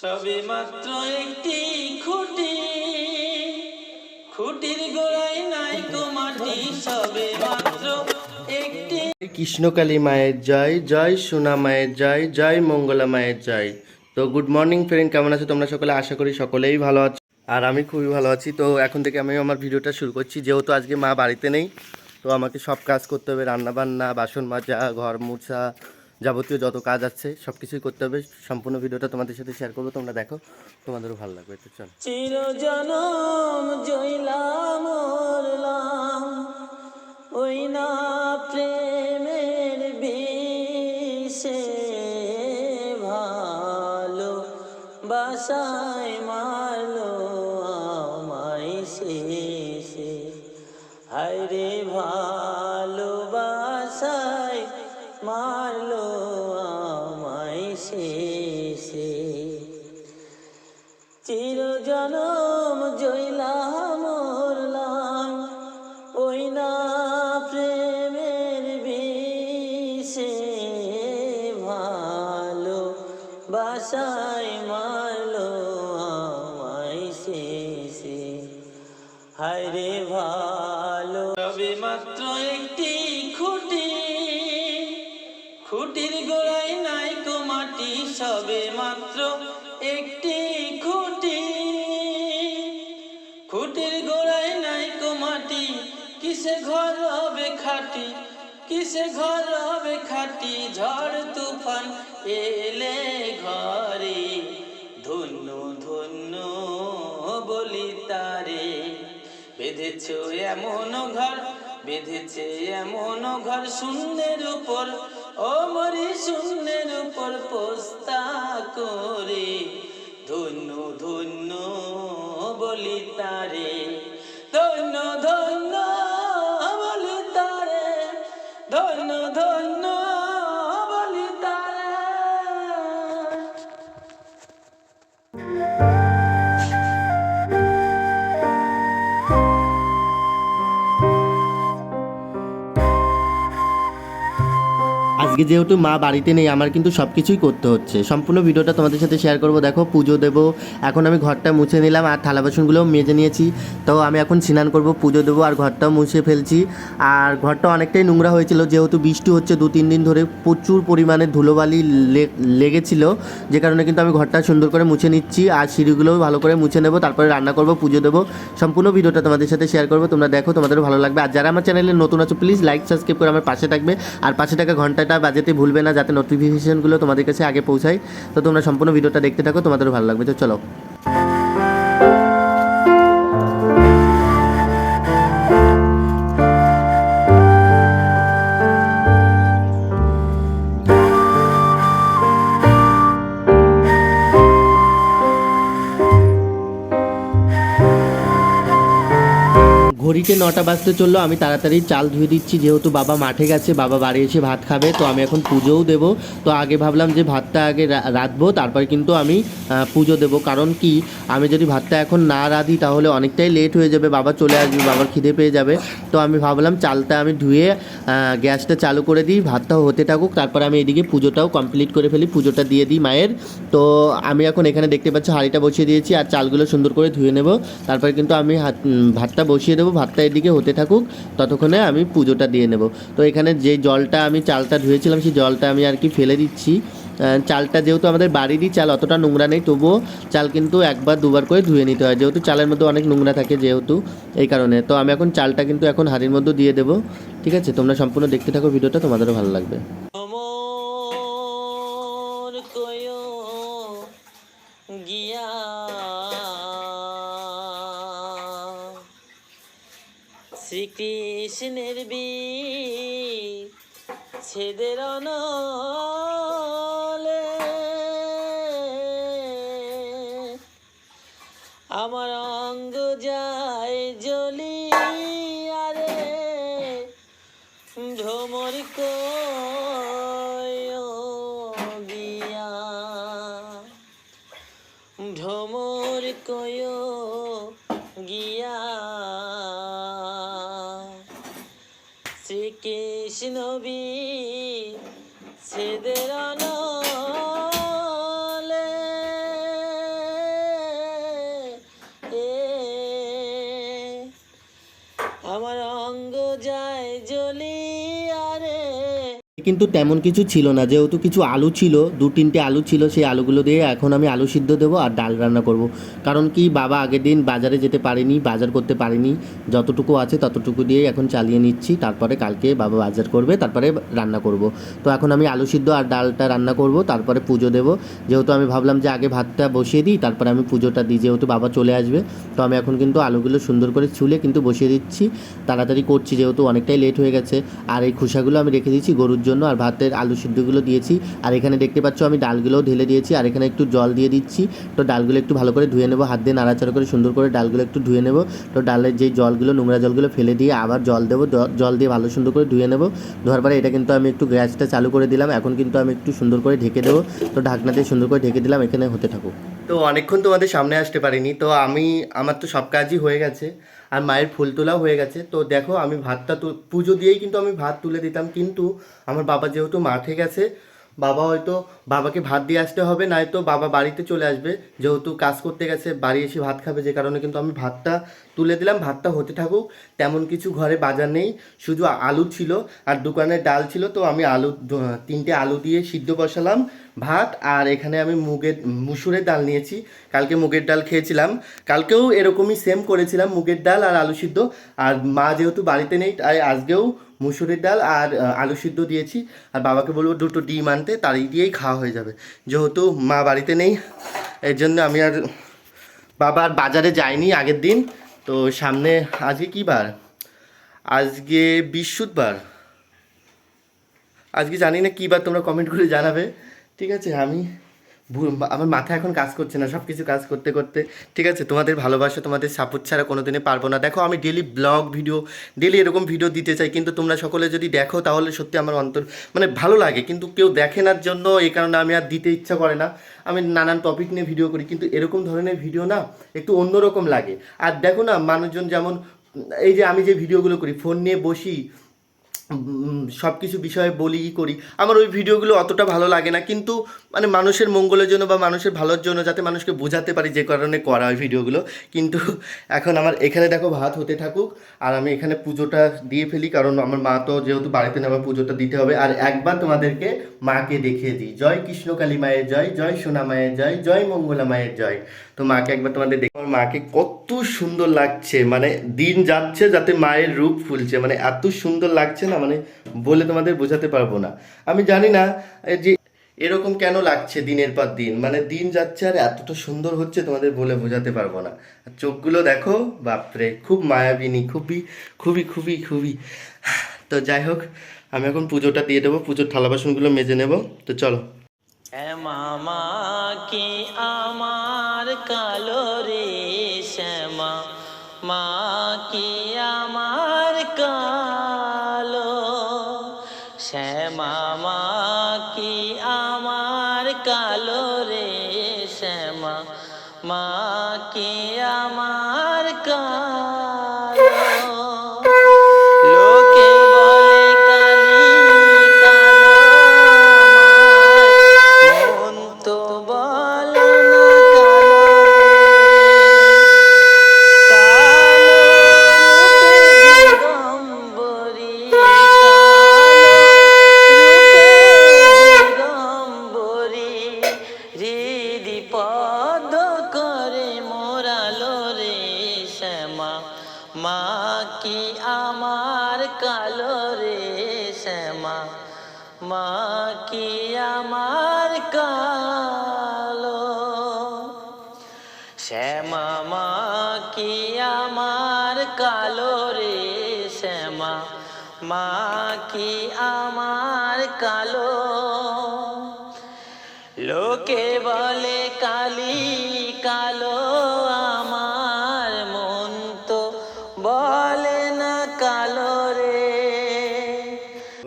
সবে মাত্র একটি খুঁটি, খুঁটির নাই সবে মাত্র কৃষ্ণকালী মায়ের জয় জয় সোনা মায়ের জয় জয় মঙ্গলা মায়ের জয়। তো গুড মর্নিং ফ্রেন্ড কেমন আছো তোমরা সকলে? আশা করি সকলেই ভালো আছো। আর আমি খুবই ভালো আছি। তো এখন থেকে আমি আমার ভিডিওটা শুরু করছি। যেহেতু আজকে মা বাড়িতে নেই, তো আমাকে সব কাজ করতে হবে। রান্না বান্না বাসন মাজা, ঘর মোছা যাবতীয় যত কাজ আছে সব কিছুই করতে হবে। সম্পূর্ণ ভিডিওটা তোমাদের সাথে শেয়ার করব, তোমরা দেখো, তোমাদেরও ভালো লাগবে, তো চলো। ওই না প্রেমের বাসায় 对了。খুঁটির গোড়ায় নাই মাটি। কিসে ঘর হবে খাটি? কিসে ঘর হবে খাটি? ঝড় তুফান এলে ঘরে। ধন্য ধন্য বলি তারে। বেঁধেছ এমন ঘর, বেঁধেছে এমন ঘর শূন্যের উপর। ও মরি শূন্যের উপর পোস্তা করে। ধন্য ধন্য বলি তারে আজকে যেহেতু মা বাড়িতে নেই, আমার কিন্তু সব কিছুই করতে হচ্ছে। সম্পূর্ণ ভিডিওটা তোমাদের সাথে শেয়ার করব। দেখো, পুজো দেবো। এখন আমি ঘরটা মুছে নিলাম আর থালা বাসনগুলোও মেজে নিয়েছি। তো আমি এখন স্নান করব, পুজো দেবো আর ঘরটাও মুছে ফেলছি। আর ঘরটা অনেকটাই নোংরা হয়েছিল, যেহেতু বৃষ্টি হচ্ছে দু তিন দিন ধরে প্রচুর পরিমাণে ধুলোবালি লেগেছিল। যে কারণে কিন্তু আমি ঘরটা সুন্দর করে মুছে নিচ্ছি আর সিঁড়িগুলোও ভালো করে মুছে নেব। তারপরে রান্না করব, পুজো দেবো। সম্পূর্ণ ভিডিওটা তোমাদের সাথে শেয়ার করব। তোমরা দেখো, তোমাদেরও ভালো লাগবে। আর যারা আমার চ্যানেলে নতুন আছো প্লিজ লাইক সাবস্ক্রাইব করে আমার পাশে থাকবে। আর পাশে থাকা ঘন্টাটা বাজাতে ভুলবে না, যাতে নোটিফিকেশনগুলো তোমাদের কাছে আগে পৌঁছায়। তো তোমরা সম্পূর্ণ ভিডিওটা দেখতে থাকো, তোমাদেরও ভালো লাগবে। তো চলো। ঘড়িতে নটা বাজতে চলল, আমি তাড়াতাড়ি চাল ধুয়ে দিচ্ছি, যেহেতু বাবা মাঠে গেছে, বাবা বাড়ি এসে ভাত খাবে, তো আমি এখন পুজোও দেবো। তো আগে ভাবলাম যে ভাতটা আগে রাঁধবো, তারপর কিন্তু আমি পুজো দেবো। কারণ কি, আমি যদি ভাতটা এখন না রাঁধি, তাহলে অনেকটাই লেট হয়ে যাবে, বাবা চলে আসবে, বাবার খিদে পেয়ে যাবে। তো আমি ভাবলাম চালটা আমি ধুয়ে গ্যাসটা চালু করে দিই ভাতটাও হতে থাকুক, তারপর আমি এদিকে পুজোটাও কমপ্লিট করে ফেলি, পুজোটা দিয়ে দিই মায়ের। তো আমি এখন এখানে দেখতে পাচ্ছি, হাঁড়িটা বসিয়ে দিয়েছি, আর চালগুলো সুন্দর করে ধুয়ে নেব। তারপরে কিন্তু আমি ভাতটা বসিয়ে দেবো ভাতটা এদিকে হতে থাকুক, ততক্ষণে আমি পুজোটা দিয়ে নেব। তো এখানে যে জলটা আমি, চালটা ধুয়েছিলাম, সেই জলটা আমি আর কি ফেলে দিচ্ছি। চালটা যেহেতু আমাদের বাড়িরই চাল, অতটা নোংরা নেই, তবুও চাল কিন্তু একবার, দুবার করে ধুয়ে নিতে হয়। যেহেতু চালের মধ্যে অনেক নোংরা থাকে যেহেতু, এই কারণে। তো আমি এখন চালটা কিন্তু এখন হাঁড়ির মধ্যে দিয়ে দেবো। ঠিক আছে, তোমরা সম্পূর্ণ দেখতে থাকো ভিডিওটা, তোমাদেরও ভালো লাগবে। গিয়া শ্রীকৃষ্ণের বি ছেদের নলে আমার অঙ্গ যায় জ্বলিয়া রে ভ্রমর কয়া ভ্রমর কয় গিয়া নবী কিন্তু তেমন কিছু ছিল না। যেহেতু কিছু আলু ছিল, দু তিনটে আলু ছিল, সেই আলুগুলো দিয়ে এখন আমি আলু সিদ্ধ দেবো আর ডাল রান্না করব। কারণ কি, বাবা আগের দিন বাজারে যেতে পারেনি, বাজার করতে পারেনি। যতটুকু আছে ততটুকু দিয়েই এখন চালিয়ে নিচ্ছি। তারপরে কালকে বাবা বাজার করবে, তারপরে রান্না করব। তো এখন আমি আলু সিদ্ধ আর ডালটা রান্না করব, তারপরে পুজো দেবো। যেহেতু আমি ভাবলাম যে আগে ভাতটা বসিয়ে দিই, তারপরে আমি পুজোটা দিই, যেহেতু বাবা চলে আসবে, তো আমি এখন কিন্তু আলুগুলো সুন্দর করে ছুলে কিন্তু বসিয়ে দিচ্ছি। তাড়াতাড়ি করছি, যেহেতু অনেকটাই লেট হয়ে গেছে। আর এই খোসাগুলো আমি রেখে দিচ্ছি গরুর জন্য। আর ভাতের আলু সিদ্ধগুলো দিয়েছি। আর এখানে দেখতে পাচ্ছ আমি ডালগুলোও ঢেলে দিয়েছি আর এখানে একটু জল দিয়ে দিচ্ছি। তো ডালগুলো একটু ভালো করে ধুয়ে নেব, হাত দিয়ে নাড়াচাড়া করে সুন্দর করে ডালগুলো একটু ধুয়ে নেব। তো ডালের যেই জলগুলো, নোংরা জলগুলো ফেলে দিয়ে আবার জল দেবো জল দিয়ে ভালো সুন্দর করে ধুয়ে নেব। ধোয়ার পরে এটা কিন্তু আমি একটু গ্যাসটা চালু করে দিলাম, এখন কিন্তু আমি একটু সুন্দর করে ঢেকে দেবো। তো ঢাকনা দিয়ে সুন্দর করে ঢেকে দিলাম, এখানে হতে থাকুক। তো অনেকক্ষণ তোমাদের সামনে আসতে পারিনি, তো আমি, আমার তো সব কাজই হয়ে গেছে। আর মায়ের ফুল তোলাও হয়ে গেছে। তো দেখো আমি ভাতটা পুজো দিয়েই কিন্তু আমি ভাত তুলে দিতাম। কিন্তু আমার বাবা যেহেতু মাঠে গেছে বাবা হয়তো বাবাকে ভাত দিয়ে আসতে হবে, নয়তো বাবা বাড়িতে চলে আসবে। যেহেতু কাজ করতে গেছে, বাড়ি এসে ভাত খাবে, যে কারণে কিন্তু আমি ভাতটা তুলে দিলাম, ভাতটা হতে থাকুক। তেমন কিছু ঘরে বাজার নেই, শুধু আলু ছিল আর দোকানের ডাল ছিল, তো আমি আলু তিনটে আলু দিয়ে সিদ্ধ বসালাম ভাত, আর এখানে আমি মুগের, মুসুরের ডাল নিয়েছি। কালকে মুগের ডাল খেয়েছিলাম। কালকেও এরকমই সেম করেছিলাম, মুগের ডাল আর আলু সিদ্ধ। আর মা যেহেতু বাড়িতে নেই, তাই আজকেও মুসুরের ডাল আর আলু সিদ্ধ দিয়েছি। আর বাবাকে বলব দুটো ডিম আনতে, তারই দিয়েই খাওয়া হয়ে যাবে। যেহেতু মা বাড়িতে নেই, এর জন্য আমি আর বাবা আর বাজারে যাইনি আগের দিন। তো সামনে আজকে কী বার? আজকে বৃহস্পতিবার। আজকে জানি না কী বার তোমরা কমেন্ট করে জানাবে। ঠিক আছে, আমি আমার মাথা এখন কাজ করছে না সব কিছু কাজ করতে করতে। ঠিক আছে, তোমাদের ভালোবাসা, তোমাদের সাপোর্ট ছাড়া কোনো দিনে পারব না। দেখো, আমি ডেলি ব্লগ ভিডিও ডেলি এরকম ভিডিও দিতে চাই, কিন্তু তোমরা সকলে যদি দেখো, তাহলে সত্যি আমার অন্তর মানে ভালো লাগে। কিন্তু কেউ দেখে না জন্য এই কারণে আমি আর দিতে ইচ্ছা করে না। আমি নানান টপিক নিয়ে ভিডিও করি, কিন্তু এরকম ধরনের ভিডিও না, একটু অন্যরকম লাগে। আর দেখো না, মানুষজন যেমন, এই যে আমি যে ভিডিওগুলো করি ফোন নিয়ে বসি সব কিছু বিষয়ে বলি করি, আমার ওই ভিডিওগুলো অতটা ভালো লাগে না। কিন্তু মানে মানুষের মঙ্গলের জন্য বা মানুষের ভালোর জন্য যাতে মানুষকে বোঝাতে পারি যে কারণে করা ওই ভিডিওগুলো। কিন্তু এখন আমার এখানে দেখো ভাত হতে থাকুক, আর আমি এখানে পুজোটা দিয়ে ফেলি, কারণ আমার মা তো যেহেতু বাড়িতে নেই, আমার পুজোটা দিতে হবে। আর একবার তোমাদেরকে মাকে দেখিয়ে দিই। জয় কৃষ্ণকালী মায়ের জয় জয় সোনা মায়ের জয় জয় মঙ্গলা মায়ের জয়। তো মাকে একবার তোমাদের দেখো আমার মাকে কত সুন্দর লাগছে মানে দিন যাচ্ছে যাতে মায়ের রূপ ফুলছে। মানে এত সুন্দর লাগছে না মানে বলে তোমাদের বোঝাতে পারব না। আমি জানি না যে এরকম কেন লাগছে দিনের পর দিন? মানে দিন যাচ্ছে আর এতটা সুন্দর হচ্ছে তোমাদের বলে বোঝাতে পারব না। চোখগুলো দেখো, বাপরে, খুব মায়াবিনী, খুবই খুবই খুবই খুবই। তো যাই হোক, আমি এখন পুজোটা দিয়ে দেবো, পুজোর থালা বাসনগুলো মেজে নেব। তো চলো। কি কি আমার কালো। লোকে বলে কালি কালো, আমার মন তো বলে না কালো রে।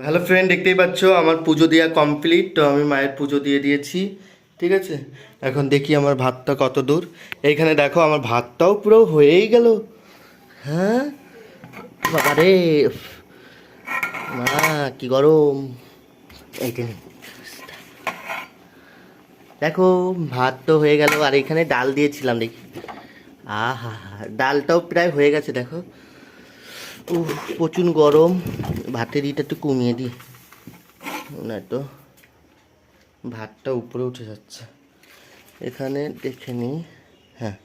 হ্যালো ফ্রেন্ড, দেখতেই পাচ্ছ আমার পুজো দেওয়া কমপ্লিট, তো আমি মায়ের পুজো দিয়ে দিয়েছি, ঠিক আছে? এখন দেখি আমার ভাতটা কত দূর। এইখানে দেখো আমার ভাতটাও পুরো হয়েই গেল। হ্যাঁ? বাবা রে মা, কি গরম। দেখো, ভাত তো হয়ে গেল, আর এখানে ডাল দিয়েছিলাম দেখি। আহা, ডালটাও প্রায় হয়ে গেছে, দেখো। উফ, প্রচুর গরম। ভাতের ইটা একটু কমিয়ে দিই। না তো, ভাতটা উপরে উঠে যাচ্ছে। এখানে দেখে নিই। হ্যাঁ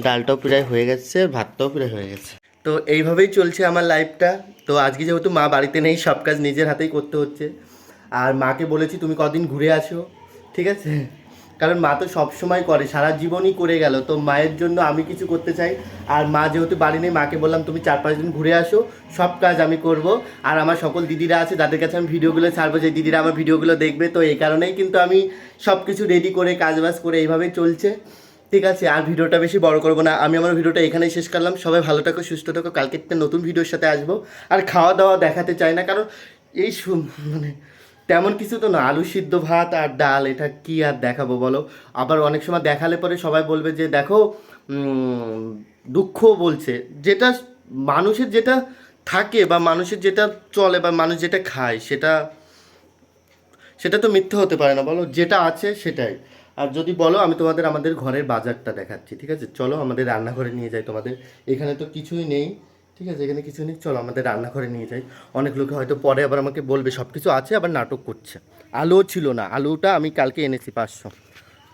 ডালটাও প্রায় হয়ে গেছে ভাতটাও প্রায় হয়ে গেছে। তো এইভাবেই চলছে আমার লাইফটা তো আজকে যেহেতু মা বাড়িতে নেই, সব কাজ নিজের হাতেই করতে হচ্ছে। আর মাকে বলেছি, তুমি কদিন ঘুরে আসো। ঠিক আছে? কারণ মা তো সব সময় করে, সারা জীবনই করে গেল। তো মায়ের জন্য আমি কিছু করতে চাই। আর মা যেহেতু বাড়ি নেই, মাকে বললাম, তুমি চার পাঁচ দিন ঘুরে আসো, সব কাজ আমি করব। আর আমার সকল দিদিরা আছে, যাদের কাছে আমি ভিডিওগুলো ছাড়বো, যে দিদিরা আমার ভিডিওগুলো দেখবে। তো এই কারণেই কিন্তু আমি সব কিছু রেডি করে, কাজবাজ করে এইভাবেই চলছে। ঠিক আছে, আর ভিডিওটা বেশি বড় করব না। আমি আমার ভিডিওটা এখানেই শেষ করলাম। সবাই ভালো থাকো, সুস্থ থাকো। কালকে একটা নতুন ভিডিওর সাথে আসব। আর খাওয়া দাওয়া দেখাতে চাই না, কারণ এই মানে তেমন কিছু তো না। আলু সিদ্ধ ভাত আর ডাল, এটা কি আর দেখাবো বলো? আবার অনেক সময় দেখালে পরে সবাই বলবে যে, দেখো দুঃখ বলছে। যেটা মানুষের যেটা থাকে বা মানুষের যেটা চলে বা মানুষ যেটা খায়, সেটা সেটা তো মিথ্যে হতে পারে না বলো। যেটা আছে সেটাই। আর যদি বলো, আমি তোমাদের আমাদের ঘরের বাজারটা দেখাচ্ছি, ঠিক আছে? চলো আমাদের রান্নাঘরে নিয়ে যাই তোমাদের। এখানে তো কিছুই নেই, ঠিক আছে? এখানে কিছু নেই, চলো আমাদের রান্নাঘরে নিয়ে যাই। অনেক লোকে হয়তো পরে আবার আমাকে বলবে সব কিছু আছে, আবার নাটক করছে। আলুও ছিল না, আলুটা আমি কালকে এনেছি পাঁচশো।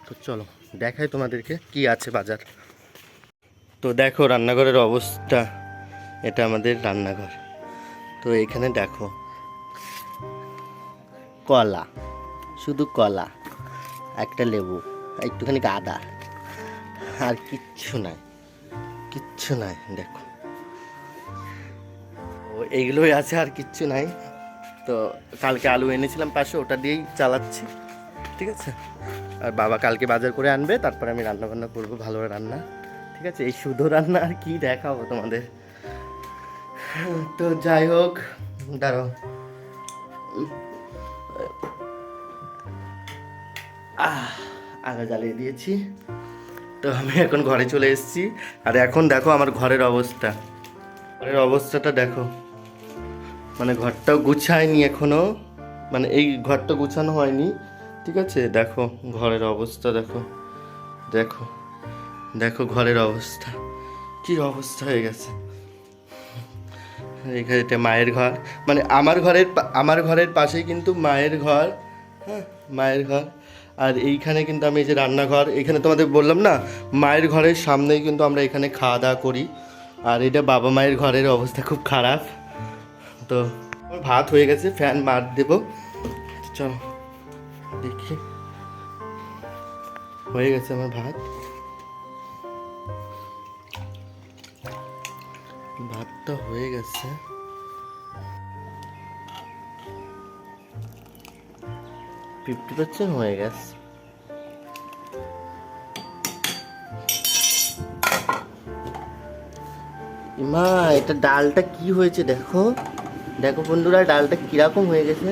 তো চলো, দেখাই তোমাদেরকে কি আছে বাজার। তো দেখো, রান্নাঘরের অবস্থা। এটা আমাদের রান্নাঘর। তো এখানে দেখো, কলা, শুধু কলা। একটা লেবু, একটুখানি আদা আর কিচ্ছু নাই কিচ্ছু নাই, দেখো। ও এইগুলোই আছে, আর কিচ্ছু নাই। তো কালকে আলু এনেছিলাম পাশে, ওটা দিয়েই চালাচ্ছি, ঠিক আছে? আর বাবা কালকে বাজার করে আনবে, তারপরে আমি রান্না বান্না করব ভালো রান্না, ঠিক আছে? এই শুধু রান্না, আর কি দেখাবো তোমাদের? তো যাই হোক, দাঁড়াও। আহ আগা জ্বালিয়ে দিয়েছি। তো আমি এখন ঘরে চলে এসেছি। আর এখন দেখো আমার ঘরের অবস্থা। ঘরের অবস্থাটা দেখো। মানে ঘরটাও গুছায়নি এখনও। মানে এই ঘরটা গুছানো হয়নি। ঠিক আছে? দেখো, ঘরের অবস্থা দেখো। দেখো দেখো ঘরের অবস্থা। কি অবস্থা হয়ে গেছে? এখানে এটা মায়ের ঘর। মানে আমার ঘরের আমার ঘরের পাশেই কিন্তু মায়ের ঘর। হ্যাঁ মায়ের ঘর। আর এইখানে কিন্তু আমি এই যে রান্নাঘর, এখানে তোমাদের বললাম না, মায়ের ঘরের সামনেই কিন্তু আমরা এখানে খাওয়া দাওয়া করি। আর এটা বাবা মায়ের ঘরের অবস্থা খুব খারাপ। তো ভাত হয়ে গেছে, ফ্যান মার দেবো। চলো, দেখি। হয়ে গেছে আমার ভাত। ভাতটা হয়ে গেছে। ফিফটি পার্সেন্ট হয়ে গেছে। মা এটা ডালটা কি হয়েছে দেখো। দেখো বন্ধুরা, ডালটা কীরকম হয়ে গেছে?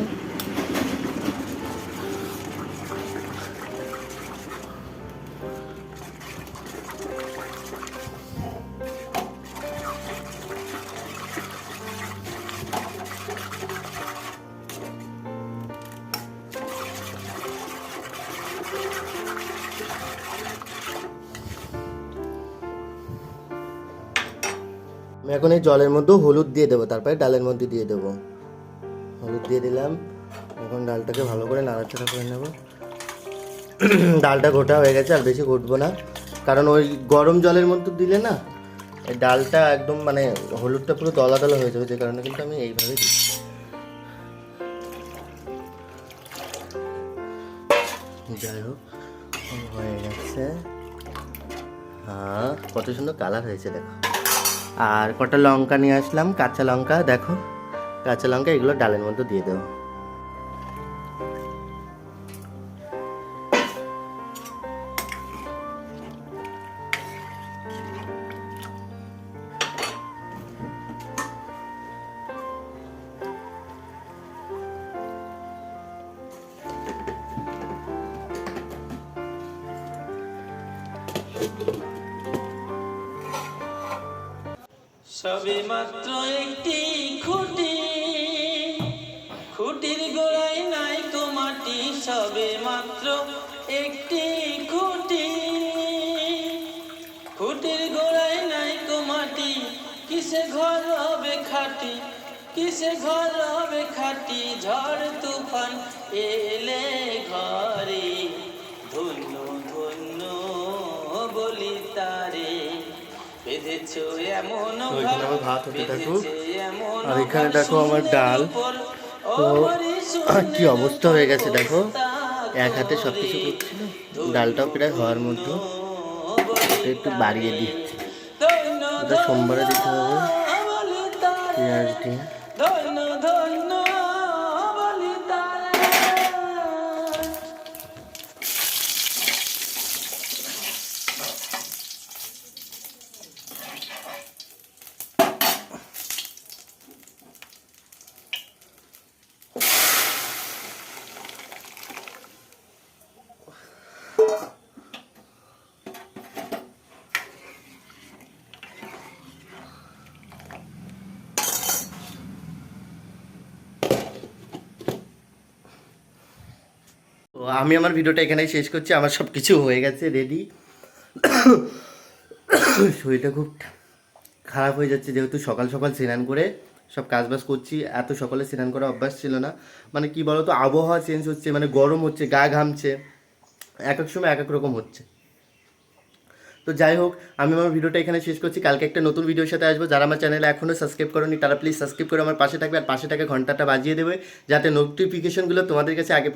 এখন এই জলের মধ্যে হলুদ দিয়ে দেবো, তারপরে ডালের মধ্যে দিয়ে দেবো। হলুদ দিয়ে দিলাম, এখন ডালটাকে ভালো করে নাড়াচাড়া করে নেব। ডালটা গোটা হয়ে গেছে, আর বেশি ঘুটবো না। কারণ ওই গরম জলের মধ্যে দিলে না ডালটা একদম মানে হলুদটা পুরো দলা দলা হয়ে যাবে, যে কারণে কিন্তু আমি এইভাবে দিই। যাই হোক, হয়ে গেছে। হ্যাঁ কত সুন্দর কালার হয়েছে, দেখো। আর কটা লঙ্কা নিয়ে আসলাম, কাঁচা লঙ্কা, দেখো, কাঁচা লঙ্কা এগুলো ডালের মধ্যে দিয়ে দেবো। সবে মাত্র একটি খুঁটি। খুঁটির গোড়ায় নাই তো মাটি, সবে মাত্র একটি খুঁটি। খুঁটির গোড়ায় নাই তো মাটি, কিসে ঘর হবে খাটি? কিসে ঘর হবে খাটি? ঝড়, তুফান এলে ঘরে তো এখানে আমার ভাত হতে থাকুক। আর এখানে দেখো আমার ডাল। তো কি অবস্থা হয়ে গেছে দেখো। এক হাতে সব কিছু করছিল ডালটাও প্রায় হওয়ার মধ্যে একটু বাড়িয়ে দিই। ওটা সোমবারে দিতে হবে। পেঁয়াজ দিয়ে ধন্য ধন্য বলি তারে। তো আমি আমার ভিডিওটা এখানেই শেষ করছি, আমার সব কিছু হয়ে গেছে রেডি শরীরটা খুব খারাপ হয়ে যাচ্ছে, যেহেতু সকাল সকাল স্নান করে সব কাজবাজ করছি, এত সকালে স্নান করা অভ্যাস ছিল না। মানে কি বলতো, আবহাওয়া চেঞ্জ হচ্ছে মানে গরম হচ্ছে, গা ঘামছে, এক এক সময় এক এক রকম হচ্ছে। তো যাই হোক, আমি আমার ভিডিওটা এখানে শেষ করছি, কালকে একটা নতুন ভিডিওর সাথে আসব। যারা আমার চ্যানেলে এখনও সাবস্ক্রাইব করোনি, তারা প্লিজ সাবস্ক্রাইব করে আমার পাশে থাকবে, আর পাশে থাকা ঘন্টাটা বাজিয়ে দেবে, যাতে নোটিফিকেশনগুলো তোমাদের কাছে আগে